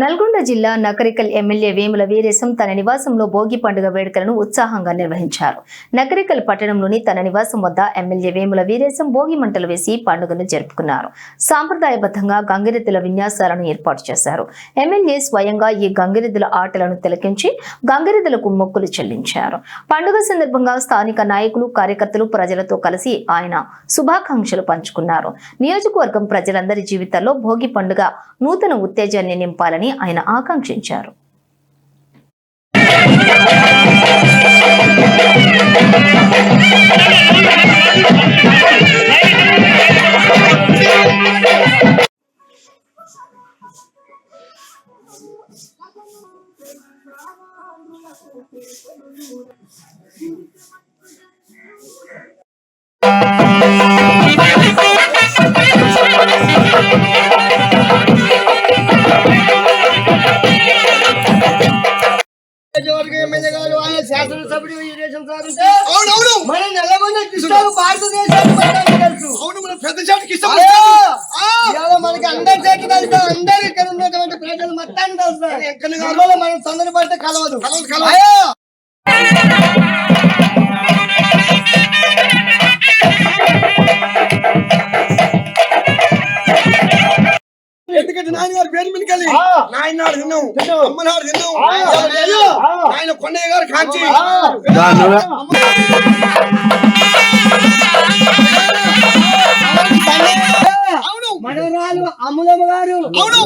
నల్గొండ జిల్లా నకరికల్ ఎమ్మెల్యే వేముల వీరేశం తన నివాసంలో భోగి పండుగ వేడుకలను ఉత్సాహంగా నిర్వహించారు. నకరికల్ పట్టణంలోని తన నివాసం వద్ద ఎమ్మెల్యే వేముల వీరేశం భోగి మంటలు వేసి పండుగను జరుపుకున్నారు. సాంప్రదాయబద్ధంగా గంగిరెద్దుల విన్యాసాలను ఏర్పాటు చేశారు. ఎమ్మెల్యే స్వయంగా ఈ గంగిరెద్దుల ఆటలను తిలకించి గంగిరెద్దులకు మొక్కులు చెల్లించారు. పండుగ సందర్భంగా స్థానిక నాయకులు కార్యకర్తలు ప్రజలతో కలిసి ఆయన శుభాకాంక్షలు పంచుకున్నారు. నియోజకవర్గం ప్రజలందరి జీవితాల్లో భోగి పండుగ నూతన ఉత్తేజాన్ని నింపాలని ఆయన ఆకాంక్షించారు Thank you. ఆయన శాసనసభ్యుడు ఈ మన భారతదేశానికి మొత్తానికి తెలుసు అవును మన పెద్ద జాతికి ఇష్టం అయ్యో! ఆ! ఇవాళ మనకి అందరి చేతి తెలుసు అందరు ఇక్కడ ఉన్నటువంటి ప్రజలు మొత్తానికి తెలుసు. ఎక్కడ కాదు. అందువల్ల మనం తొందరపడితే కలవదు. కలవదు, ఎందుకంటే నాయన గారి పేరు మీదకెళ్ళి. ఆ. నాయన నాడు తిన్నాం తిన్నాం. అమ్మ నాడు తిన్నాం ఆ. నాయన లేదు. ఆ. నాయన కొండయ్య గారు కాంచి మనవరాలు అమ్ములమ్మ గారు. అవును.